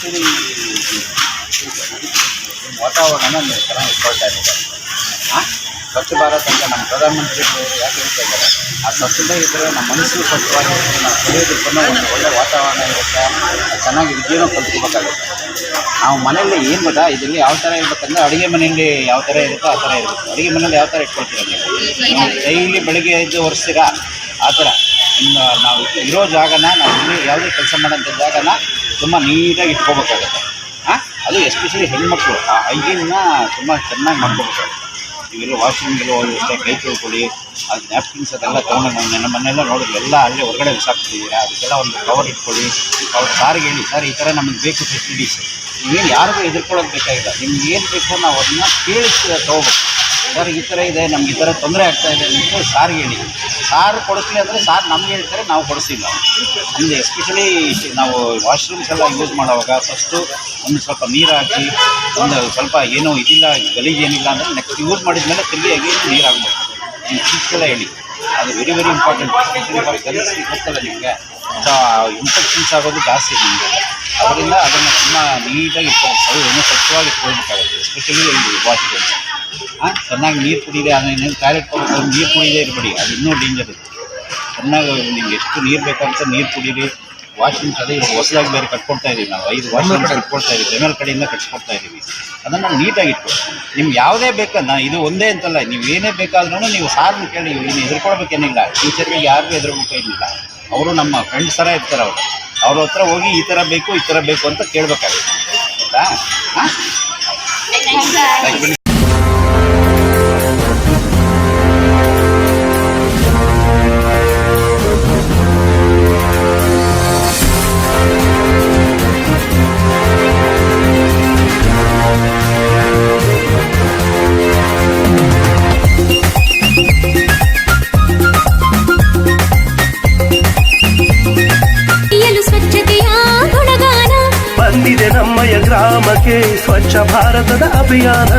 Especially ವಾತಾವರಣನ ಇಟ್ಕೊಳ್ತಾ ಇದ್ದಾರೆ ಸ್ವಚ್ಛ ಭಾರತ್ ಅಂತ ನಮ್ಮ ಪ್ರಧಾನಮಂತ್ರಿ ಯಾಕೆ ಹೇಳ್ತಾ ಇದ್ದಾರೆ ಆ ಸ್ವಚ್ಛತೆ ಇದ್ದರೆ ನಮ್ಮ ಮನಸ್ಸು ಸ್ವಚ್ಛವಾಗಿರುತ್ತೆ ನಾವು ಒಂದು ಒಳ್ಳೆ ವಾತಾವರಣ ಇರುತ್ತೆ ಚೆನ್ನಾಗಿ ವಿದ್ಯೆನೂ ಕಲ್ತ್ಕೋಬೇಕಾಗುತ್ತೆ ನಾವು ಮನೆಯಲ್ಲಿ ಏನು ಗೊತ್ತಾ ಇದರಲ್ಲಿ ಯಾವ ಥರ ಇರ್ಬೇಕಂದ್ರೆ ಅಡುಗೆ ಮನೆಯಲ್ಲಿ ಯಾವ ಥರ ಇರುತ್ತೋ ಆ ಥರ ಇರಬೇಕು ಅಡುಗೆ ಮನೆಯಲ್ಲಿ ಯಾವ ಥರ ಇಟ್ಕೊಳ್ತೀರ ನೀವು ಡೈಲಿ ಬೆಳಗ್ಗೆ ಎದ್ದು ಒರೆಸ್ತೀರಾ ಆ ಥರ ನಾವು ಇರೋ ಜಾಗನ ನಾವು ಇಲ್ಲಿ ಯಾವುದೇ ಕೆಲಸ ಮಾಡೋಂಥ ಜಾಗನ ತುಂಬ ನೀಟಾಗಿ ಇಟ್ಕೋಬೇಕಾಗುತ್ತೆ. ಹಾಂ ಅದು ಎಸ್ಪೆಷಲಿ ಹೆಣ್ಮಕ್ಳು, ಆ ಹೈಜೀನ್ನ ತುಂಬ ಚೆನ್ನಾಗಿ ಮಾಡ್ಕೋಬೇಕಾಗುತ್ತೆ. ನೀವೆಲ್ಲ ವಾಶ್ರೂಮ್ಗೆಲ್ಲ ಹೋಗಿ ಅಷ್ಟೇ ಕೈ ತೊಳ್ಕೊಳ್ಳಿ ಅದು ನ್ಯಾಪ್ಕಿನ್ಸ್ ಅದೆಲ್ಲ ತೊಗೊಂಡು ನಾವು ನನ್ನ ಮನೆಯೆಲ್ಲ ನೋಡಿದ್ರೆ ಎಲ್ಲ ಅಲ್ಲೇ ಹೊರಗಡೆ ಬಿಸಾಕ್ತಿದ್ದೀರಾ ಅದಕ್ಕೆಲ್ಲ ಒಂದು ಕವರ್ ಇಟ್ಕೊಳ್ಳಿ. ಅವ್ರ ಸಾರಿಗೆ ಹೇಳಿ, ಸರ್, ಈ ಥರ ನಮಗೆ ಬೇಕು ಫೆಸಿಲಿಟೀಸ್ ನೀವೇನು ಯಾರಿಗೂ ಎದುರ್ಕೊಳ್ಳೋದು ಬೇಕಾಗಿಲ್ಲ. ನಿಮ್ಗೆ ಏನು ಬೇಕೋ ನಾವು ಅದನ್ನ ಕೇಳಿ ತೊಗೋಬೇಕು. ಸರ್, ಈ ಥರ ಇದೆ, ನಮ್ಗೆ ಈ ಥರ ತೊಂದರೆ ಆಗ್ತಾ ಇದೆ ಅಂತ ಸಾರ್ ಹೇಳಿ. ಸಾರು ಕೊಡಿಸ್ಲಿ ಅಂದರೆ ಸಾರ್ ನಮ್ಗೆ ಹೇಳ್ತಾರೆ, ನಾವು ಕೊಡಿಸಿಲ್ಲ. ಅಂದರೆ ಎಸ್ಪೆಷಲಿ ನಾವು ವಾಶ್ರೂಮ್ಸ್ ಎಲ್ಲ ಯೂಸ್ ಮಾಡುವಾಗ ಫಸ್ಟು ಒಂದು ಸ್ವಲ್ಪ ನೀರು ಹಾಕಿ, ಒಂದು ಸ್ವಲ್ಪ ಏನೋ ಇದಿಲ್ಲ, ಗಲೀಜು ಏನಿಲ್ಲ ಅಂದರೆ ನೆಕ್ಸ್ಟ್ ಯೂಸ್ ಮಾಡಿದ ಮೇಲೆ ತಿರುಗಿ ಆಗಿ ನೀರು ಹೇಳಿ. ಅದು ವೆರಿ ವೆರಿ ಇಂಪಾರ್ಟೆಂಟ್ ಎಸ್ಪೆಷಲಿ ಗೊತ್ತಲ್ಲ ನಿಮಗೆ? ಇನ್ಫೆಕ್ಷನ್ಸ್ ಆಗೋದು ಜಾಸ್ತಿ ನಿಮಗೆ. ಅದರಿಂದ ಅದನ್ನು ತುಂಬ ನೀಟಾಗಿ ಸೌ ಇನ್ನೂ ಸ್ವಚ್ಛವಾಗಿ ಇಟ್ಕೊಳ್ಬೇಕಾಗುತ್ತೆ ಎಸ್ಪೆಷಲಿ ವಾಶ್ರೂಮ್ಸ್ ಹಾಂ ಚೆನ್ನಾಗಿ ನೀರು ಕುಡಿದೆ ಅದನ್ನ ಟಾಯ್ಲೆಟ್ ಹೋಗ್ಬೇಕು ನೀರು ಕುಡಿದೇ ಇರಬೇಡಿ. ಅದು ಇನ್ನೂ ಡೇಂಜರ್ ಇದೆ ಚೆನ್ನಾಗಿ ನಿಮ್ಗೆ ಎಷ್ಟು ನೀರು ಬೇಕಂತ ನೀರು ಕುಡೀರಿ. ವಾಷಿಂಗ್ ಕಡೆ ಇವಾಗ ಹೊಸದಾಗಿ ಬೇರೆ ಕಟ್ಕೊಡ್ತಾ ಇದ್ದೀವಿ ನಾವು. ಐದು ವಾಶ್ರೂಮ್ಸ್ ಕಟ್ಕೊಡ್ತಾ ಇದ್ದೀವಿ ಜನರ ಕಡೆಯಿಂದ ಕಟ್ಸ್ಕೊಡ್ತಾ ಇದ್ದೀವಿ ಅದನ್ನು ನೀಟಾಗಿ ಇಟ್ಕೊಳ್ಳಿ ನಿಮ್ಗೆ ಯಾವುದೇ ಬೇಕನ್ನ ಇದು ಒಂದೇ ಅಂತಲ್ಲ ನೀವು ಏನೇ ಬೇಕಾದ್ರೂ ನೀವು ಸಾರ್ನ ಕೇಳಿ ಇನ್ನು ಎದುರ್ಕೊಳ್ಬೇಕೇನಿಲ್ಲ ಟೀಚರ್ಗೆ ಯಾರಿಗೂ ಎದುರ್ಬೇಕೇನಿಲ್ಲ ಅವರು ನಮ್ಮ ಫ್ರೆಂಡ್ಸ್ ಥರ ಇರ್ತಾರೆ ಅವರು. ಅವ್ರ ಹತ್ರ ಹೋಗಿ ಈ ಥರ ಬೇಕು ಈ ಥರ ಬೇಕು ಅಂತ ಕೇಳಬೇಕಾಗುತ್ತೆ. ಆಯಿತಾ? ಭಾರತದ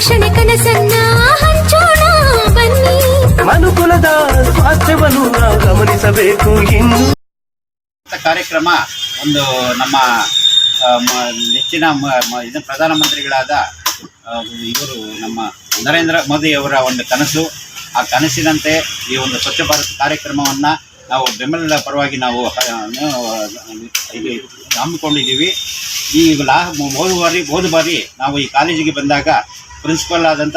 ರಕ್ಷಣೆ ಕನಸನ್ನ ಹಂಚೋಣ ಬನ್ನಿ. ಮನುಕುಲದ ಸ್ವಾಸ್ಥ್ಯವನ್ನು ನಾವು ಗಮನಿಸಬೇಕು. ಇನ್ನು ಕಾರ್ಯಕ್ರಮ ಒಂದು ನಮ್ಮ ನೆಚ್ಚಿನ ಇದು ಪ್ರಧಾನಮಂತ್ರಿಗಳಾದ ಇವರು ನಮ್ಮ ನರೇಂದ್ರ ಮೋದಿ ಅವರ ಒಂದು ಕನಸು. ಆ ಕನಸಿನಂತೆ ಈ ಒಂದು ಸ್ವಚ್ಛ ಭಾರತ್ ಕಾರ್ಯಕ್ರಮವನ್ನು ನಾವು ಬೆಂಬಲ ಪರವಾಗಿ ನಾವು ಇದು ಹಮ್ಮಿಕೊಂಡಿದ್ದೀವಿ. ಈ ಲಾ ಹೋದ ಬಾರಿ ಹೋದ ಬಾರಿ ನಾವು ಈ ಕಾಲೇಜಿಗೆ ಬಂದಾಗ ಪ್ರಿನ್ಸಿಪಲ್ ಆದಂಥ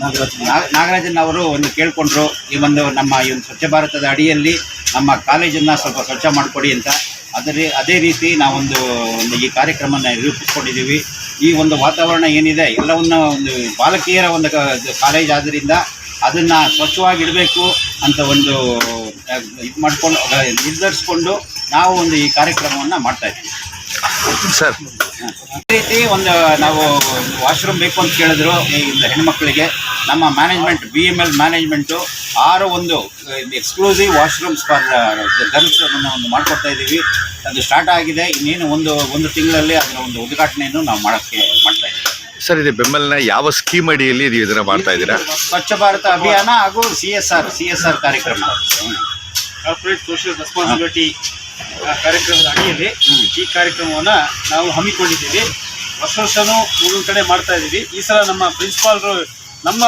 ನಾಗರಾಜ್ ನಾಗರಾಜನ್ ಅವರು ಒಂದು ಕೇಳಿಕೊಂಡ್ರು, ಈ ಒಂದು ನಮ್ಮ ಈ ಒಂದು ಸ್ವಚ್ಛ ಭಾರತದ ಅಡಿಯಲ್ಲಿ ನಮ್ಮ ಕಾಲೇಜನ್ನು ಸ್ವಲ್ಪ ಸ್ವಚ್ಛ ಮಾಡಿಕೊಡಿ ಅಂತ. ಅದರ ಅದೇ ರೀತಿ ನಾವೊಂದು ಒಂದು ಈ ಕಾರ್ಯಕ್ರಮನ ರೂಪಿಸ್ಕೊಂಡಿದ್ದೀವಿ ಈ ಒಂದು ವಾತಾವರಣ ಏನಿದೆ, ಎಲ್ಲವನ್ನ ಒಂದು ಬಾಲಕಿಯರ ಒಂದು ಕಾಲೇಜ್ ಆದ್ದರಿಂದ ಅದನ್ನು ಸ್ವಚ್ಛವಾಗಿಡಬೇಕು ಅಂತ ಒಂದು ಇದು ಮಾಡ್ಕೊಂಡು, ನಿರ್ಧರಿಸ್ಕೊಂಡು ನಾವು ಒಂದು ಈ ಕಾರ್ಯಕ್ರಮವನ್ನು ಮಾಡ್ತಾ ಇದ್ದೀವಿ. ಸರ್. ಈ ರೀತಿ ಒಂದು ನಾವು ವಾಶ್ರೂಮ್ ಬೇಕು ಅಂತ ಕೇಳಿದ್ರು ಈ ಒಂದು ಹೆಣ್ಮಕ್ಳಿಗೆ. ನಮ್ಮ management B M L management ಆರು ಒಂದು ಎಕ್ಸ್ಕ್ಲೂಸಿವ್ ವಾಶ್ರೂಮ್ಸ್ ಫಾರ್ ಗರ್ಲ್ಸ್ ಅನ್ನು ಒಂದು ಮಾಡ್ಕೊಡ್ತಾ ಇದ್ದೀವಿ ಅದು ಸ್ಟಾರ್ಟ್ ಆಗಿದೆ. ಇನ್ನೇನು ಒಂದು ಒಂದು ತಿಂಗಳಲ್ಲಿ ಅದರ ಒಂದು ಉದ್ಘಾಟನೆಯನ್ನು ನಾವು ಮಾಡೋಕ್ಕೆ ಮಾಡ್ತಾ ಇದ್ದೀವಿ ಸರ್ ಇದು ಬೆಂಬಲನ ಯಾವ ಸ್ಕೀಮ್ ಅಡಿಯಲ್ಲಿ ನೀವು ಇದನ್ನು ಮಾಡ್ತಾ ಇದ್ದೀರಾ ಸ್ವಚ್ಛ ಭಾರತ ಅಭಿಯಾನ ಹಾಗೂ C S R C S R ಕಾರ್ಯಕ್ರಮ. ಕಾರ್ಪೊರೇಟ್ ಸೋಷಿಯಲ್ ರೆಸ್ಪಾನ್ಸಿಬಿಲಿಟಿ ಕಾರ್ಯಕ್ರಮದ ಅಡಿಯಲ್ಲಿ ಈ ಕಾರ್ಯಕ್ರಮವನ್ನು ನಾವು ಹಮ್ಮಿಕೊಂಡಿದ್ದೀವಿ. ಹೊಸ ವರ್ಷನೂ ಮೂರು ಕಡೆ ಮಾಡ್ತಾ ಇದ್ದೀವಿ. ಈ ಸಲ ನಮ್ಮ ಪ್ರಿನ್ಸಿಪಾಲ್ರು ನಮ್ಮ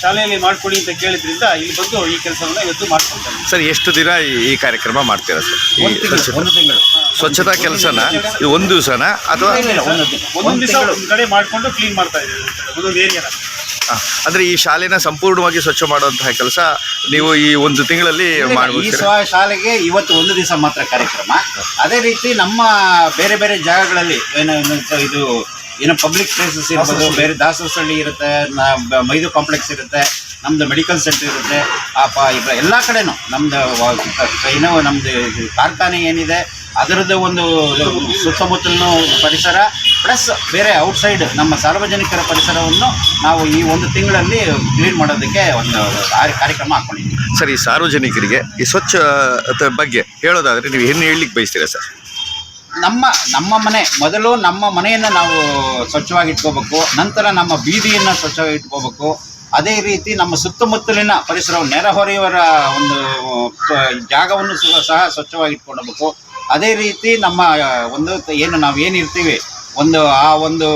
ಶಾಲೆಯಲ್ಲಿ ಮಾಡ್ಕೊಡಿ ಅಂತ ಕೇಳಿದ್ರಿಂದ ಇಲ್ಲಿ ಬಂದು ಈ ಕೆಲಸವನ್ನು ಇವತ್ತು ಮಾಡ್ಕೊಳ್ತಾರೆ. ಸರ್ ಎಷ್ಟು ದಿನ ಈ- ಕಾರ್ಯಕ್ರಮ ಮಾಡ್ತೀರಾ ಸರ್? ಈ ಒಂದು ತಿಂಗಳು ಸ್ವಚ್ಛತಾ ಒಂದು ತಿಂಗಳು. ಸ್ವಚ್ಛತಾ ಕೆಲಸನ ಇದು ಒಂದು ದಿವಸನ ಅಥವಾ ಒಂದೊಂದು ಒಂದು ದಿವಸ ಒಂದು ಕಡೆ ಮಾಡಿಕೊಂಡು ಕ್ಲೀನ್ ಮಾಡ್ತಾ ಇದ್ದೀವಿ. ಒಂದೊಂದು ಏರಿಯಾನ ಅಂದ್ರೆ ಈ ಶಾಲೆನ ಸಂಪೂರ್ಣವಾಗಿ ಸ್ವಚ್ಛ ಮಾಡುವಂತಹ ಕೆಲಸ ನೀವು ಈ ಒಂದು ತಿಂಗಳಲ್ಲಿ ಈ ಸ್ವ ಶಾಲೆಗೆ ಇವತ್ತು ಒಂದು ದಿವಸ ಮಾತ್ರ ಕಾರ್ಯಕ್ರಮ. ಅದೇ ರೀತಿ ನಮ್ಮ ಬೇರೆ ಬೇರೆ ಜಾಗಗಳಲ್ಲಿ ಏನು ಏನು ಇದು ಏನೋ ಪಬ್ಲಿಕ್ ಪ್ಲೇಸಸ್ ಇರ್ಬೋದು ಬೇರೆ ದಾಸೋಸಳ್ಳಿ ಇರುತ್ತೆ ನ- ಬ- ಮೈದು ಕಾಂಪ್ಲೆಕ್ಸ್ ಇರುತ್ತೆ ನಮ್ದು ಮೆಡಿಕಲ್ ಸೆಂಟರ್ ಇರುತ್ತೆ ಆ ಪ ಇವ- ಎಲ್ಲ ಕಡೆನೂ ನಮ್ದು ವ- ಏನೋ ನಮ್ದು ಇದು ಕಾರ್ಖಾನೆ ಏನಿದೆ ಅದರದ್ದು ಒಂದು ಸುತ್ತಮುತ್ತಲಿನ ಪರಿಸರ ಪ್ಲಸ್ ಬೇರೆ ಔಟ್ಸೈಡ್ ನಮ್ಮ ಸಾರ್ವಜನಿಕರ ಪರಿಸರವನ್ನು ನಾವು ಈ ಒಂದು ತಿಂಗಳಲ್ಲಿ ಕ್ಲೀನ್ ಮಾಡೋದಕ್ಕೆ ಒಂದು ಕಾರ್ಯಕ್ರಮ ಹಾಕೊಂಡಿದ್ದೀವಿ. ಸರ್ ಈ ಸಾರ್ವಜನಿಕರಿಗೆ ಈ ಸ್ವಚ್ಛತೆ ಬಗ್ಗೆ ಹೇಳೋದಾದರೆ ನೀವು ಏನು ಹೇಳಲಿಕ್ಕೆ ಬಯಸ್ತೀರಾ ಸರ್? ನಮ್ಮ ನಮ್ಮ ಮನೆ ಮೊದಲು ನಮ್ಮ ಮನೆಯನ್ನು ನಾವು ಸ್ವಚ್ಛವಾಗಿ ಇಟ್ಕೋಬೇಕು ನಂತರ ನಮ್ಮ ಬೀದಿಯನ್ನು ಸ್ವಚ್ಛವಾಗಿ ಇಟ್ಕೋಬೇಕು ಅದೇ ರೀತಿ ನಮ್ಮ ಸುತ್ತಮುತ್ತಲಿನ ಪರಿಸರ ನೆರೆಹೊರೆಯವರ ಒಂದು ಜಾಗವನ್ನು ಸಹ ಸ್ವಚ್ಛವಾಗಿ ಇಟ್ಕೊಳ್ಬೇಕು ಅದೇ ರೀತಿ ನಮ್ಮ ಒಂದು ಏನು ನಾವು ಏನಿರ್ತೀವಿ ಒಂದು, ಆ ಒಂದು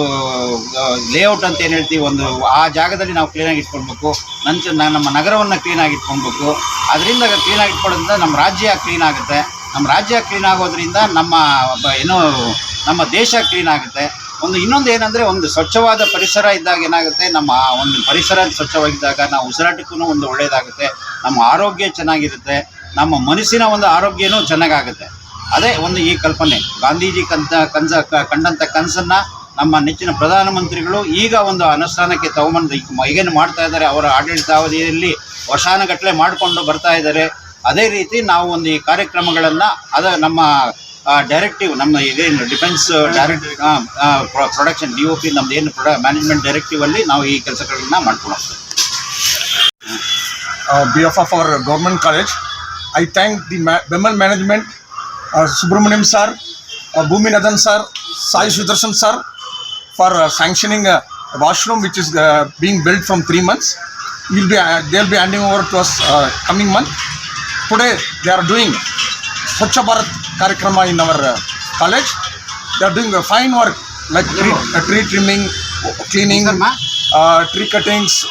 ಲೇಔಟ್ ಅಂತ ಏನು ಹೇಳ್ತೀವಿ, ಒಂದು, ಆ ಜಾಗದಲ್ಲಿ ನಾವು ಕ್ಲೀನಾಗಿ ಇಟ್ಕೊಳ್ಬೇಕು. ನಂತರ ನಮ್ಮ ನಗರವನ್ನು ಕ್ಲೀನಾಗಿ ಇಟ್ಕೊಳ್ಬೇಕು. ಅದರಿಂದ ಕ್ಲೀನಾಗಿ ಇಟ್ಕೊಳ್ಳೋದ್ರಿಂದ ನಮ್ಮ ರಾಜ್ಯ ಕ್ಲೀನ್ ಆಗುತ್ತೆ. ನಮ್ಮ ರಾಜ್ಯ ಕ್ಲೀನ್ ಆಗೋದ್ರಿಂದ ನಮ್ಮ ಏನು, ನಮ್ಮ ದೇಶ ಕ್ಲೀನ್ ಆಗುತ್ತೆ. ಒಂದು ಇನ್ನೊಂದು ಏನಂದರೆ, ಒಂದು ಸ್ವಚ್ಛವಾದ ಪರಿಸರ ಇದ್ದಾಗ ಏನಾಗುತ್ತೆ, ನಮ್ಮ ಒಂದು ಪರಿಸರ ಸ್ವಚ್ಛವಾಗಿದ್ದಾಗ ನಾವು ಉಸಿರಾಟಕ್ಕೂ ಒಂದು ಒಳ್ಳೆಯದಾಗುತ್ತೆ ನಮ್ಮ ಆರೋಗ್ಯ ಚೆನ್ನಾಗಿರುತ್ತೆ. ನಮ್ಮ ಮನಸ್ಸಿನ ಒಂದು ಆರೋಗ್ಯನೂ ಚೆನ್ನಾಗಾಗುತ್ತೆ. ಅದೇ ಒಂದು ಈ ಕಲ್ಪನೆ. ಗಾಂಧೀಜಿ ಕಂತ ಕನ್ಸ ಕಂಡಂಥ ಕನಸನ್ನು ನಮ್ಮ ನೆಚ್ಚಿನ ಪ್ರಧಾನಮಂತ್ರಿಗಳು ಈಗ ಒಂದು ಅನುಷ್ಠಾನಕ್ಕೆ ತಗೊಂಬಂದು ಏನು ಮಾಡ್ತಾ ಇದ್ದಾರೆ ಅವರ ಆಡಳಿತಾವಧಿಯಲ್ಲಿ ವರ್ಷಾನುಗಟ್ಟಲೆ ಮಾಡಿಕೊಂಡು ಬರ್ತಾ ಇದ್ದಾರೆ. ಅದೇ ರೀತಿ ನಾವು ಒಂದು ಈ ಕಾರ್ಯಕ್ರಮಗಳನ್ನು ಅದ ನಮ್ಮ ಡೈರೆಕ್ಟಿವ್ ನಮ್ಮ ಇದೇನು defence direct production D O P ನಮ್ದು ಏನು ಪ್ರೊಡ ಮ್ಯಾನೇಜ್ಮೆಂಟ್ ಡೈರೆಕ್ಟಿವಲ್ಲಿ ನಾವು ಈ ಕೆಲಸಗಳನ್ನ ಮಾಡ್ಕೊಂಡು B F of our government college I thank the ಮ್ಯಾ uh, Uh, Subramanian sir, uh, Bhuminathan sir, Sai Sudarshan sir for uh, sanctioning a washroom which is uh, being built from three months. will be, uh, they'll be handing over to us uh, coming month. Today they are doing Swachh Bharat Karyakrama in our uh, college. They are doing a fine work like tree, uh, tree trimming, cleaning, uh, tree cuttings,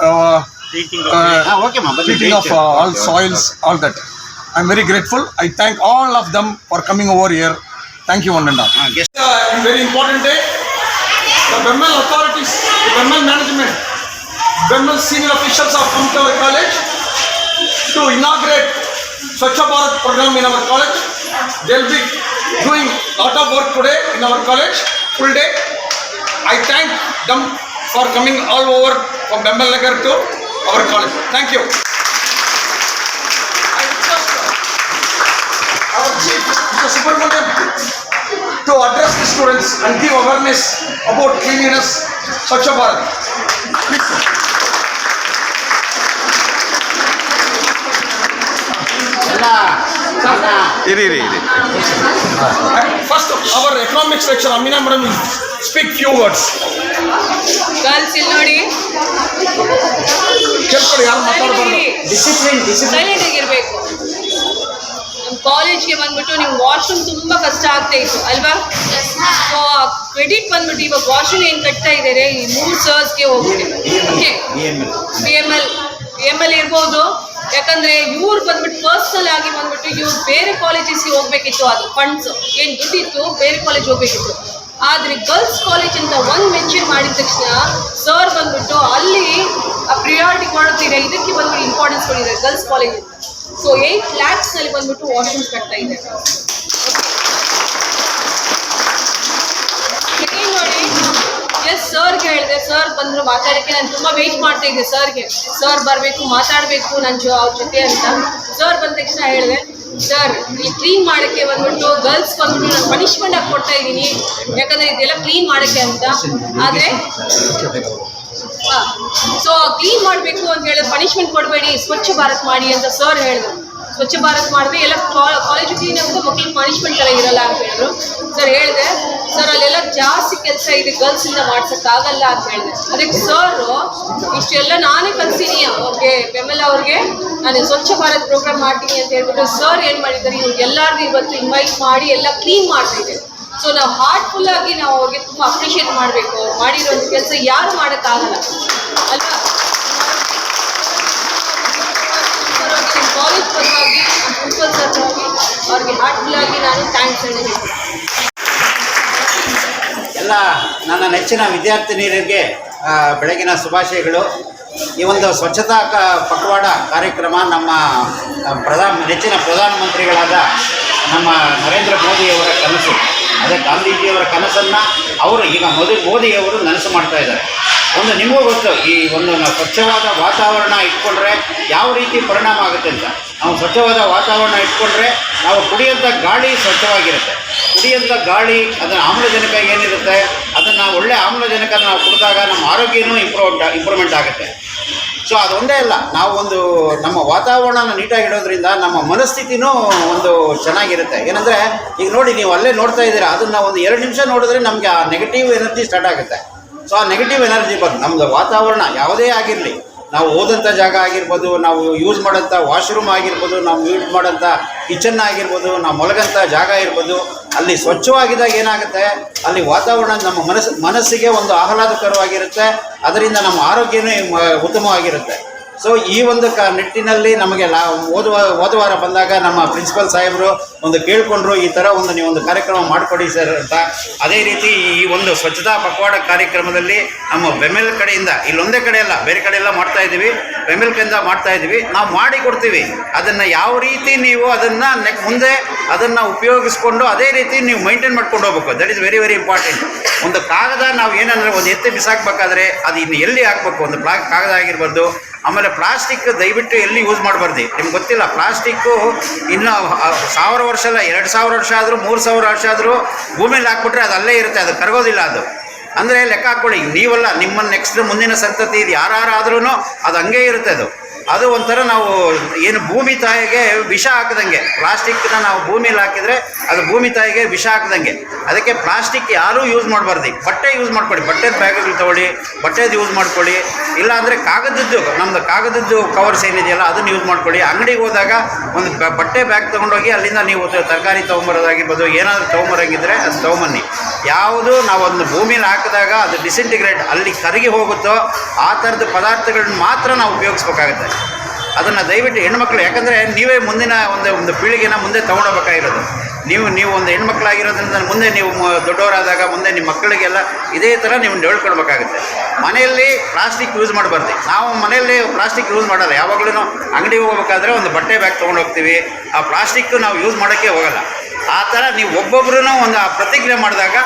uh, uh, treating of uh, uh all soils, all that. I'm very grateful. I thank all of them for coming over here. Thank you, one and all. ಹಾಂ guest Uh, very important day. The Bemal authorities, the Bemal management, Bemal senior officials have come to our college to inaugurate Swachh Bharat program in our college. They'll be doing lot of work today in our college, full day. I thank them for coming all over from Bemal Nagar to our college. Thank you. Chief, Mr. Superintendent, to address the students and give awareness about cleanliness, Swachh Bharat. Please, sir. ಇರಿ ಇರಿ ಇರಿ our economics lecturer, Amina madam, will speak few words. Girls ಇಲ್ಲಿ ನೋಡಿ ಕೇಳ್ಕೊಳ್ಳಿ ಯಾರು ಮಾತಾಡಬಾರ್ದು discipline discipline ಆಗಿರ್ಬೇಕು ನಮ್ಮ ಕಾಲೇಜ್ಗೆ ಬಂದ್ಬಿಟ್ಟು ನಿಮ್ ವಾಶ್ರೂಮ್ ತುಂಬಾ ಕಷ್ಟ ಆಗ್ತಾ ಇತ್ತು, ಅಲ್ವಾ? ಸೊ ಕ್ರೆಡಿಟ್ ಬಂದ್ಬಿಟ್ಟು ಇವಾಗ ವಾಶ್ರೂಮ್ ಏನ್ ಕಟ್ತಾ ಇದ್ದಾರೆ? ಈ ಮೂರು ಸರ್ಸ್ಗೆ ಹೋಗುತ್ತೆ okay B M L B M L ಇರ್ಬೋದು. ಯಾಕಂದ್ರೆ ಇವ್ರು ಬಂದ್ಬಿಟ್ಟು ಪರ್ಸನಲ್ ಆಗಿ ಬಂದ್ಬಿಟ್ಟು ಇವ್ರು ಬೇರೆ ಕಾಲೇಜಸ್ಗೆ ಹೋಗ್ಬೇಕಿತ್ತು, ಅದು ಫಂಡ್ಸ್ ಏನ್ ದುಡ್ಡಿತ್ತು ಬೇರೆ ಕಾಲೇಜ್ ಹೋಗ್ಬೇಕಿತ್ತು. ಆದ್ರೆ ಗರ್ಲ್ಸ್ ಕಾಲೇಜ್ ಅಂತ ಒಂದು ಮೆನ್ಷನ್ ಮಾಡಿದ ತಕ್ಷಣ ಸರ್ ಬಂದ್ಬಿಟ್ಟು ಅಲ್ಲಿ ಪ್ರಿಯಾರಿಟಿ ಕೊಡ್ತಿದೆ ಇದಕ್ಕೆ ಬಂದ್ಬಿಟ್ಟು ಇಂಪಾರ್ಟೆನ್ಸ್ ಕೊಡಿದೆ ಗರ್ಲ್ಸ್ ಕಾಲೇಜ್ ಸೊ ಏಯ್ಟ್ ಲ್ಯಾಕ್ಸ್ನಲ್ಲಿ ಬಂದ್ಬಿಟ್ಟು ವಾಶ್ರೂಮ್ಸ್ ಕಟ್ತಾ ಇದೆ ಎಸ್ ಸರ್ಗೆ ಹೇಳಿದೆ. ಸರ್ ಬಂದ್ರು ಮಾತಾಡಕ್ಕೆ. ನಾನು ತುಂಬಾ ವೆಯ್ಟ್ ಮಾಡ್ತಾ ಇದ್ದೆ ಸರ್ಗೆ ಸರ್ ಬರಬೇಕು, ಮಾತಾಡಬೇಕು ನನ್ನ ಜೊ, ಅವ್ರ ಜೊತೆ ಅಂತ. ಸರ್ ಬಂದ ತಕ್ಷಣ ಹೇಳಿದೆ ಸರ್ ಈ ಕ್ಲೀನ್ ಮಾಡಕ್ಕೆ ಬಂದ್ಬಿಟ್ಟು ಗರ್ಲ್ಸ್ ಬಂದ್ಬಿಟ್ಟು ನಾನು ಪನಿಷ್ಮೆಂಟ್ ಆಗಿ ಕೊಡ್ತಾ ಇದ್ದೀನಿ. ಯಾಕಂದ್ರೆ ಇದೆಲ್ಲ ಕ್ಲೀನ್ ಮಾಡಕ್ಕೆ ಅಂತ. ಆದ್ರೆ ಸೊ ಕ್ಲೀನ್ ಮಾಡಬೇಕು ಅಂತ ಹೇಳಿ ಪನಿಷ್ಮೆಂಟ್ ಕೊಡಬೇಡಿ. ಸ್ವಚ್ಛ ಭಾರತ್ ಮಾಡಿ ಅಂತ ಸರ್ ಹೇಳಿದ್ರು. ಸ್ವಚ್ಛ ಭಾರತ್ ಮಾಡಿದ್ರೆ ಎಲ್ಲ ಕಾಲೇಜು ಕ್ಲೀನ್ ಆಗುತ್ತೆ ಮಕ್ಳಿಗೆ ಪನಿಷ್ಮೆಂಟ್ ಎಲ್ಲ ಇರಲ್ಲ ಅಂತ ಹೇಳಿದ್ರು. ಸರ್ ಹೇಳಿದೆ ಸರ್ ಅಲ್ಲೆಲ್ಲ ಜಾಸ್ತಿ ಕೆಲಸ ಇದೆ. ಗರ್ಲ್ಸಿಂದ ಮಾಡ್ಸಕ್ಕಾಗಲ್ಲ ಅಂತ ಹೇಳಿದೆ. ಅದಕ್ಕೆ ಸರ್ ಇಷ್ಟೆಲ್ಲ ನಾನೇ ಕಲ್ಸಿನಿ ಓಕೆ ಬೆಂಬಲ ಅವ್ರಿಗೆ. ನಾನು ಸ್ವಚ್ಛ ಭಾರತ್ ಪ್ರೋಗ್ರಾಮ್ ಮಾಡ್ತೀನಿ ಅಂತ ಹೇಳ್ಬಿಟ್ಟು ಸರ್ ಏನು ಮಾಡಿದ್ದಾರೆ? ಇವ್ರಿಗೆ ಎಲ್ಲಾರ್ಗೂ ಇವತ್ತು ಇನ್ವೈಟ್ ಮಾಡಿ ಎಲ್ಲ ಕ್ಲೀನ್ ಮಾಡ್ತಾ ಇದ್ದಾರೆ ಸೊ ನಾವು ಹಾರ್ಟ್ಫುಲ್ ಆಗಿ ನಾವು ಅವ್ರಿಗೆ ತುಂಬ ಅಪ್ರಿಷಿಯೇಟ್ ಮಾಡಬೇಕು. ಅವ್ರು ಮಾಡಿರೋ ಕೆಲಸ ಯಾರು ಮಾಡೋಕ್ಕಾಗಲ್ಲ. ಅಲ್ವಾ? ಕಾಲೇಜ್ ಪರವಾಗಿ ಪ್ರಿನ್ಸಿಪಲ್ ಅವ್ರಿಗೆ ಹಾರ್ಟ್ಫುಲ್ ಆಗಿ ನಾನು ಥ್ಯಾಂಕ್ಸ್ ಹೇಳಿದ್ದೀನಿ ಎಲ್ಲ ನನ್ನ ನೆಚ್ಚಿನ ವಿದ್ಯಾರ್ಥಿನಿಯರಿಗೆ ಬೆಳಗಿನ ಶುಭಾಶಯಗಳು. ಈ ಒಂದು ಸ್ವಚ್ಛತಾ ಕ, ಪಕ್ವಾಡ ಕಾರ್ಯಕ್ರಮ ನಮ್ಮ ಪ್ರಧಾನ ನೆಚ್ಚಿನ ಪ್ರಧಾನಮಂತ್ರಿಗಳಾದ ನಮ್ಮ ನರೇಂದ್ರ ಮೋದಿಯವರ ಕನಸು. ಅದೇ ಗಾಂಧೀಜಿಯವರ ಕನಸನ್ನು ಅವರು ಈಗ ಮೋದಿ ಮೋದಿಯವರು ನನಸು ಮಾಡ್ತಾ ಇದ್ದಾರೆ. ಒಂದು ನಿಮಗೂ ಗೊತ್ತು, ಈ ಒಂದು ಸ್ವಚ್ಛವಾದ ವಾತಾವರಣ ಇಟ್ಕೊಂಡ್ರೆ ಯಾವ ರೀತಿ ಪರಿಣಾಮ ಆಗುತ್ತೆ ಅಂತ. ನಾವು ಸ್ವಚ್ಛವಾದ ವಾತಾವರಣ ಇಟ್ಕೊಂಡ್ರೆ ನಾವು ಕುಡಿಯೋಂಥ ಗಾಳಿ ಸ್ವಚ್ಛವಾಗಿರುತ್ತೆ. ಕುಡಿಯೋಂಥ ಗಾಳಿ ಅದರ ಆಮ್ಲಜನಕ ಏನಿರುತ್ತೆ, ಅದನ್ನು ಒಳ್ಳೆ ಆಮ್ಲಜನಕ ನಾವು ಕುಡಿದಾಗ ನಮ್ಮ ಆರೋಗ್ಯನೂ ಇಂಪ್ರೂವ್ ಇಂಪ್ರೂವ್ಮೆಂಟ್ ಆಗುತ್ತೆ. ಸೊ ಅದೊಂದೇ ಅಲ್ಲ. ನಾವು ಒಂದು ನಮ್ಮ ವಾತಾವರಣನ ನೀಟಾಗಿ ಇಡೋದ್ರಿಂದ ನಮ್ಮ ಮನಸ್ಥಿತಿನೂ ಒಂದು ಚೆನ್ನಾಗಿರುತ್ತೆ. ಏನಂದರೆ, ಈಗ ನೋಡಿ, ನೀವು ಅಲ್ಲೇ ನೋಡ್ತಾ ಇದ್ದೀರಾ, ಅದನ್ನು ಒಂದು ಎರಡು ನಿಮಿಷ ನೋಡಿದ್ರೆ ನಮಗೆ ಆ ನೆಗೆಟಿವ್ ಎನರ್ಜಿ ಸ್ಟಾರ್ಟ್ ಆಗುತ್ತೆ. ಸೊ ಆ ನೆಗೆಟಿವ್ ಎನರ್ಜಿ ಬಂದು ನಮ್ಮದು ವಾತಾವರಣ ಯಾವುದೇ ಆಗಿರಲಿ ನಾವು ಓದಂಥ ಜಾಗ ಆಗಿರ್ಬೋದು, ನಾವು ಯೂಸ್ ಮಾಡೋಂಥ ವಾಶ್ರೂಮ್ ಆಗಿರ್ಬೋದು, ನಾವು ಯೂಸ್ ಮಾಡೋಂಥ ಕಿಚನ್ ಆಗಿರ್ಬೋದು, ನಾವು ಮಲಗಂಥ ಜಾಗ ಇರ್ಬೋದು, ಅಲ್ಲಿ ಸ್ವಚ್ಛವಾಗಿದ್ದಾಗ ಏನಾಗುತ್ತೆ? ಅಲ್ಲಿ ವಾತಾವರಣ ನಮ್ಮ ಮನಸ್ಸು, ಮನಸ್ಸಿಗೆ ಒಂದು ಆಹ್ಲಾದಕರವಾಗಿರುತ್ತೆ, ಅದರಿಂದ ನಮ್ಮ ಆರೋಗ್ಯವೇ ಉತ್ತಮವಾಗಿರುತ್ತೆ. ಸೊ ಈ ಒಂದು ಕ ನಿಟ್ಟಿನಲ್ಲಿ ನಮಗೆ ಲಾ ಓದುವ ಓದುವಾರ ಬಂದಾಗ ನಮ್ಮ ಪ್ರಿನ್ಸಿಪಲ್ ಸಾಹೇಬರು ಒಂದು ಕೇಳಿಕೊಂಡ್ರು, ಈ ಥರ ಒಂದು ನೀವು ಒಂದು ಕಾರ್ಯಕ್ರಮ ಮಾಡಿಕೊಡಿ ಸರ್ ಅಂತ. ಅದೇ ರೀತಿ ಈ ಒಂದು ಸ್ವಚ್ಛತಾ ಪಕ್ವಾಡ ಕಾರ್ಯಕ್ರಮದಲ್ಲಿ ನಮ್ಮ ಬೆಮೆಲ್ ಕಡೆಯಿಂದ, ಇಲ್ಲೊಂದೇ ಕಡೆ ಅಲ್ಲ, ಬೇರೆ ಕಡೆ ಎಲ್ಲ ಮಾಡ್ತಾ ಇದ್ದೀವಿ. ಬೆಮೆಲ್ ಕಡೆಯಿಂದ ಮಾಡ್ತಾ ಇದ್ದೀವಿ. ನಾವು ಮಾಡಿ ಕೊಡ್ತೀವಿ. ಅದನ್ನು ಯಾವ ರೀತಿ ನೀವು ಅದನ್ನು ನೆಕ್ ಮುಂದೆ ಅದನ್ನು ಉಪಯೋಗಿಸ್ಕೊಂಡು ಅದೇ ರೀತಿ ನೀವು ಮೈಂಟೈನ್ ಮಾಡ್ಕೊಂಡು ಹೋಗ್ಬೇಕು. That is very very important ಒಂದು ಕಾಗದ ನಾವು ಏನಂದರೆ ಒಂದು ಎತ್ತಿ ಬಿಸಾಕ್ಬೇಕಾದ್ರೆ ಅದು ಇನ್ನು ಎಲ್ಲಿ ಹಾಕ್ಬೇಕು? ಒಂದು ಪ್ಲಾ ಕಾಗದ ಆಗಿರ್ಬೋದು ಆಮೇಲೆ ಪ್ಲಾಸ್ಟಿಕ್ ದಯವಿಟ್ಟು ಎಲ್ಲಿ ಯೂಸ್ ಮಾಡಬಾರ್ದು? ನಿಮ್ಗೆ ಗೊತ್ತಿಲ್ಲ ಪ್ಲಾಸ್ಟಿಕ್ಕು ಇನ್ನು ಸಾವಿರ ವರ್ಷ ಅಲ್ಲ, ಎರಡು ಸಾವಿರ ವರ್ಷ ಆದರೂ, ಮೂರು ಸಾವಿರ ವರ್ಷ ಆದರೂ ಭೂಮಿಲಿ ಹಾಕ್ಬಿಟ್ರೆ ಅದು ಅಲ್ಲೇ ಇರುತ್ತೆ, ಅದು ಕರಗೋದಿಲ್ಲ ಅದು. ಅಂದರೆ ಲೆಕ್ಕ ಹಾಕ್ಕೊಳ್ಳಿ ನೀವಲ್ಲ ನಿಮ್ಮನ್ನು ನೆಕ್ಸ್ಟ್ ಮುಂದಿನ ಸಂತತಿ ಇದು ಯಾರಾದ್ರೂ ಅದು ಹಂಗೆ ಇರುತ್ತೆ ಅದು. ಅದು ಒಂಥರ ನಾವು ಏನು ಭೂಮಿ ತಾಯಿಗೆ ವಿಷ ಹಾಕದಂಗೆ ಪ್ಲಾಸ್ಟಿಕ್ನ ನಾವು ಭೂಮಿಲಿ ಹಾಕಿದರೆ ಅದು ಭೂಮಿ ತಾಯಿಗೆ ವಿಷ ಹಾಕದಂಗೆ. ಅದಕ್ಕೆ ಪ್ಲಾಸ್ಟಿಕ್ ಯಾರೂ ಯೂಸ್ ಮಾಡಬಾರ್ದು. ಬಟ್ಟೆ ಯೂಸ್ ಮಾಡ್ಕೊಳ್ಳಿ ಬಟ್ಟೆದ ಬ್ಯಾಗ್ಗಳು ತೊಗೊಳ್ಳಿ, ಬಟ್ಟೆದು ಯೂಸ್ ಮಾಡ್ಕೊಳ್ಳಿ ಇಲ್ಲಾಂದರೆ ಕಾಗದದ್ದು ನಮ್ಮದು ಕಾಗದದ್ದು ಕವರ್ಸ್ ಏನಿದೆಯಲ್ಲ ಅದನ್ನು ಯೂಸ್ ಮಾಡ್ಕೊಳ್ಳಿ ಅಂಗಡಿಗೆ ಹೋದಾಗ ಒಂದು ಬಟ್ಟೆ ಬ್ಯಾಗ್ ತೊಗೊಂಡೋಗಿ ಅಲ್ಲಿಂದ ನೀವು ತರಕಾರಿ ತೊಗೊಂಬರೋದಾಗಿರ್ಬೋದು, ಏನಾದರೂ ತೊಗೊಂಬರಂಗಿದ್ರೆ ಅದು ತೊಗೊಂಬನ್ನಿ. ಯಾವುದು ನಾವು ಭೂಮಿಲಿ ಹಾಕಿದಾಗ ಅದು ಡಿಸಿಂಟಿಗ್ರೇಟ್ ಅಲ್ಲಿ ಕರಗಿ ಹೋಗುತ್ತೋ, ಆ ಥರದ ಪದಾರ್ಥಗಳನ್ನ ಮಾತ್ರ ನಾವು ಉಪಯೋಗಿಸ್ಬೇಕಾಗತ್ತೆ. ಅದನ್ನು ದಯವಿಟ್ಟು ಹೆಣ್ಮಕ್ಳು, ಯಾಕಂದರೆ ನೀವೇ ಮುಂದಿನ ಒಂದು ಒಂದು ಪೀಳಿಗೆನ ಮುಂದೆ ತೊಗೊಂಡೋಗ್ಬೇಕಾಗಿರೋದು. ನೀವು ನೀವು ಒಂದು ಹೆಣ್ಮಕ್ಳಾಗಿರೋದ್ರಿಂದ ಮುಂದೆ ನೀವು ದೊಡ್ಡವರಾದಾಗ ಮುಂದೆ ನಿಮ್ಮ ಮಕ್ಕಳಿಗೆಲ್ಲ ಇದೇ ಥರ ನೀವು ಹೇಳ್ಕೊಳ್ಬೇಕಾಗುತ್ತೆ ಮನೆಯಲ್ಲಿ ಪ್ಲಾಸ್ಟಿಕ್ ಯೂಸ್ ಮಾಡಬಾರ್ದು. ನಾವು ಮನೆಯಲ್ಲಿ ಪ್ಲಾಸ್ಟಿಕ್ ಯೂಸ್ ಮಾಡಲ್ಲ. ಯಾವಾಗಲೂ ಅಂಗಡಿಗೆ ಹೋಗ್ಬೇಕಾದ್ರೆ ಒಂದು ಬಟ್ಟೆ ಬ್ಯಾಗ್ ತೊಗೊಂಡು ಹೋಗ್ತೀವಿ ಆ ಪ್ಲಾಸ್ಟಿಕ್ ನಾವು ಯೂಸ್ ಮಾಡೋಕ್ಕೆ ಹೋಗಲ್ಲ. ಆ ಥರ ನೀವು ಒಬ್ಬೊಬ್ಬರೂ ಒಂದು ಆ ಪ್ರತಿಜ್ಞೆ ಮಾಡಿದಾಗ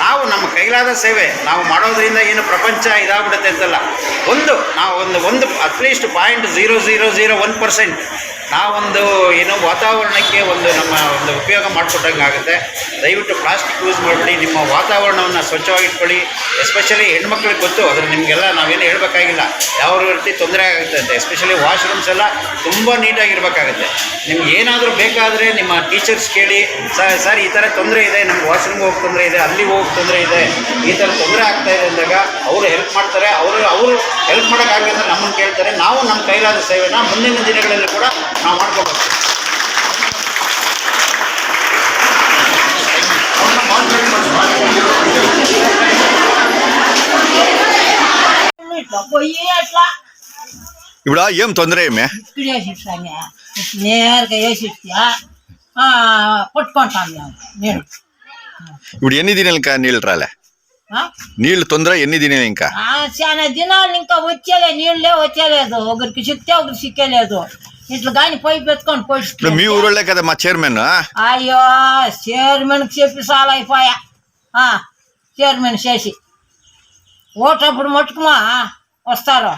ನಾವು ನಮ್ಮ ಕೈಲಾದ ಸೇವೆ, ನಾವು ಮಾಡೋದ್ರಿಂದ ಏನು ಪ್ರಪಂಚ ಇದಾಗ್ಬಿಡುತ್ತೆ ಅಂತಲ್ಲ. ಒಂದು, ನಾವು ಒಂದು ಒಂದು at least point zero zero zero one percent ನಾವೊಂದು ಏನು ವಾತಾವರಣಕ್ಕೆ ಒಂದು ನಮ್ಮ ಒಂದು ಉಪಯೋಗ ಮಾಡಿಕೊಟ್ಟಂಗೆ ಆಗುತ್ತೆ. ದಯವಿಟ್ಟು ಪ್ಲಾಸ್ಟಿಕ್ ಯೂಸ್ ಮಾಡಬೇಡಿ. ನಿಮ್ಮ ವಾತಾವರಣವನ್ನು ಸ್ವಚ್ಛವಾಗಿಟ್ಕೊಳ್ಳಿ. ಎಸ್ಪೆಷಲಿ ಹೆಣ್ಮಕ್ಳಿಗೆ ಗೊತ್ತು ಅದ್ರ ನಿಮಗೆಲ್ಲ ನಾವೇನು ಹೇಳಬೇಕಾಗಿಲ್ಲ. ಯಾವ ರೀತಿ ತೊಂದರೆ ಆಗುತ್ತೆ ಅಂತ. ಎಸ್ಪೆಷಲಿ ವಾಶ್ರೂಮ್ಸ್ ಎಲ್ಲ ತುಂಬ ನೀಟಾಗಿರ್ಬೇಕಾಗುತ್ತೆ. ನಿಮ್ಗೆ ಏನಾದರೂ ಬೇಕಾದರೆ ನಿಮ್ಮ ಟೀಚರ್ಸ್ ಕೇಳಿ ಸರ್, ಈ ಥರ ತೊಂದರೆ ಇದೆ. ನಮ್ಗೆ ವಾಶ್ರೂಮ್ಗೆ ಹೋಗಿ ತೊಂದರೆ ಇದೆ. ಅಲ್ಲಿ ಹೋಗಿ ತೊಂದರೆ ಇದೆ. ಈ ಥರ ತೊಂದರೆ ಆಗ್ತಾ ಇದೆ ಅಂದಾಗ ಅವರು ಹೆಲ್ಪ್ ಮಾಡ್ತಾರೆ. ಅವರು ಅವರು ಹೆಲ್ಪ್ ಮಾಡೋಕ್ಕಾಗಲಿಲ್ಲ ನಮ್ಮನ್ನು ಕೇಳ್ತಾರೆ. ನಾವು ನಮ್ಮ ಕೈಲಾದ ಸೇವೆನ ಮುಂದಿನ ದಿನಗಳಲ್ಲಿ ಕೂಡ நான் வணக்கம் ఇప్పుడు ఏం తొందర ఏమే ఇక్కడే చూసాను నేరుగా వేసిస్తా కొట్టుకుంటాను నేను ఇప్పుడు ఎన్ని దినాలు ఇంకా నీళ్ళు రాలే నీళ్లు తొందర ఎన్ని దినాలు ఇంకా చాలా దినాలు ఇంకా వచ్చేలే నీళ్ళే వచ్చేలేదు ఒకరికి చిక్తే ఒకరికి చిక్కేలేదు ఇట్లా కానీ పొయ్యి పెట్టుకొని ఇప్పుడు మీ పోయి ఊరోళ్ళే కదా మా చైర్మన్? అయ్యో చైర్మన్కి చెప్పి చాలా అయిపోయా. చైర్మన్ చేసి. ఓటప్పుడు మట్టుకుమా వస్తారు?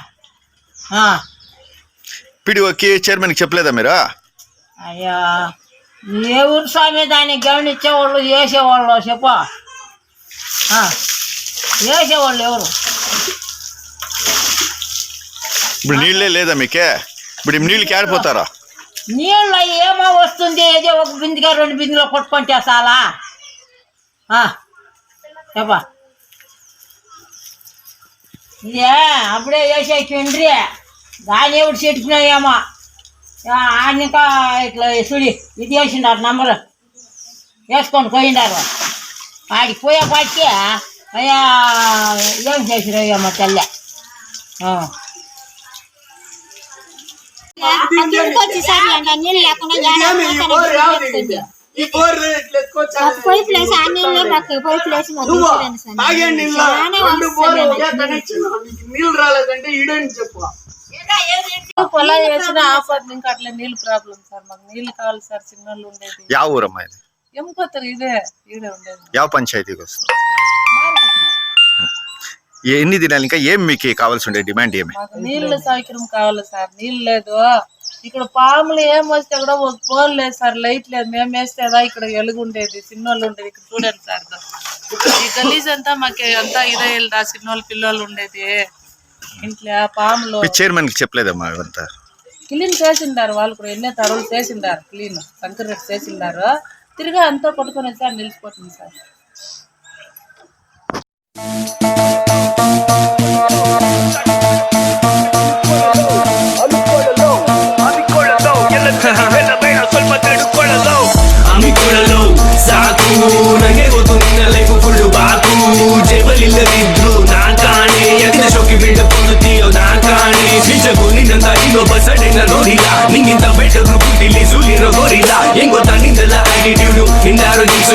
పిడిఓకి చైర్మన్ చెప్పలేదా మీరు? అయ్యా ఏ ఊరు స్వామి దాన్ని గమనించేవాళ్ళు చేసేవాళ్ళు చెప్పు. చేసేవాళ్ళు ఎవరు? ఇప్పుడు నీళ్ళే లేదా మీకే? ఇప్పుడు నీళ్ళు నీళ్ళకి ఆడిపోతారా నీళ్ళ ఏమో వస్తుంది. ఏదో ఒక బిందిగా రెండు బిందులో కొట్టుకుంటే చాలా. చెప్పా. ఇదే అప్పుడే వేసేసిండ్రి దాని ఎవడు చెట్టుకున్నాయేమో. ఆయన ఇట్లా సుడి ఇది వేసిండారు నంబరు. వేసుకొని పోయిండారు. ఆడికి పోయే పాటికి అయ్యా ఏం చేసిరయ్యమ్మ తెల్ల. పొయ్యి పొలాలు వేసిన ఆఫర్ ఇంకా అట్లా నీళ్ళు ప్రాబ్లం సార్. మాకు నీళ్ళు కావాలి సార్ చిన్నోళ్ళు ఉండేది. యా ఊరమ్మా ఇది ఇదే ఈడే ఉండేది. యా పంచాయతీకి వస్తుంది ఎన్ని దినాలు ఇంకా ఏం మీకు కావాల్సి ఉండే? డిమాండ్ ఏమి? నీళ్ళ సౌకర్యం కావాలి సార్ నీళ్ళు లేదు. ఇక్కడ పాములు ఏం వస్తే కూడా ఒక పోల్ లేదు సార్ లైట్ లేదు. మేము వేస్తేదా ఇక్కడ ఎలుగు ఉండేది చిన్నోళ్ళు ఉండేది. ఇక్కడ చూడండి సార్. ఈ గలీజ్ అంతా మాకు అంతా ఇదే చిన్నోళ్ళు పిల్లోళ్ళు ఉండేది. ఇంట్లో పాములు. మీ చైర్మన్కి చెప్పలేదమ్మా ఇవంతా? క్లీన్ చేసిండారు వాళ్ళు కూడా ఎన్నో తరువులు చేసిండారు. క్లీన్ రెడ్డి చేసిండారు. తిరిగి అంతా కొట్టుకొని వచ్చి నిలిచిపోతుంది సార్.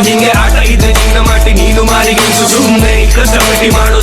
ಹಿಂಗೆ ಆಟ ಇದೆ ನಿನ್ನ ಮಾಡಿ ನೀನು ಮಾರಿ ಗೆಲ್ಸು ಸುಮ್ಮನೆ ಕಷ್ಟಪಟ್ಟಿ ಮಾಡೋ.